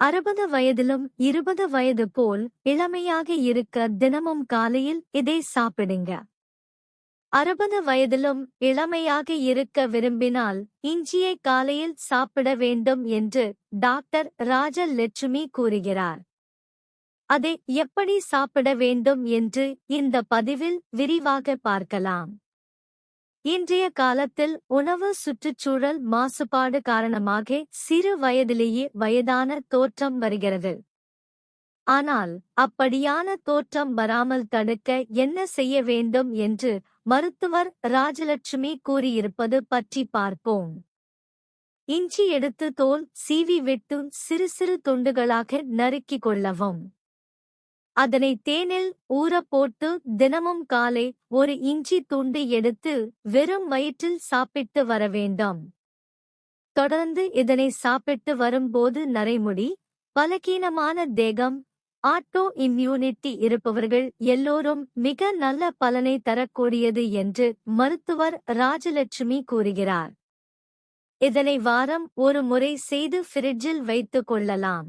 அறுபது வயதிலும் இருபது வயது போல் இளமையாக இருக்க தினமும் காலையில் இதை சாப்பிடுங்க. அறுபது வயதிலும் இளமையாக இருக்க விரும்பினால் இஞ்சியை காலையில் சாப்பிட வேண்டும் என்று டாக்டர் ராஜலட்சுமி கூறுகிறார். அதை எப்படி சாப்பிட வேண்டும் என்று இந்த பதிவில் விரிவாக பார்க்கலாம். இன்றைய காலத்தில் உணவு சுற்றுச்சூழல் மாசுபாடு காரணமாக சிறு வயதிலேயே வயதான தோற்றம் வருகிறது. ஆனால் அப்படியான தோற்றம் வராமல் தடுக்க என்ன செய்ய வேண்டும் என்று மருத்துவர் ராஜலட்சுமி கூறியிருப்பது பற்றி பார்ப்போம். இஞ்சி எடுத்து தோல் சீவி விட்டு சிறு சிறு துண்டுகளாக நறுக்கிக் கொள்ளவும். அதனை தேனில் ஊறப்போட்டு தினமும் காலை ஒரு இஞ்சி துண்டு எடுத்து வெறும் வயிற்றில் சாப்பிட்டு வர வேண்டாம் தொடர்ந்து இதனை சாப்பிட்டு வரும்போது நரைமுடி பலகீனமான தேகம் ஆட்டோ இம்யூனிட்டி இருப்பவர்கள் எல்லோரும் மிக நல்ல பலனை தரக்கூடியது என்று மருத்துவர் ராஜலட்சுமி கூறுகிறார். இதனை வாரம் ஒரு முறை செய்து ஃப்ரிட்ஜில் வைத்துக் கொள்ளலாம்.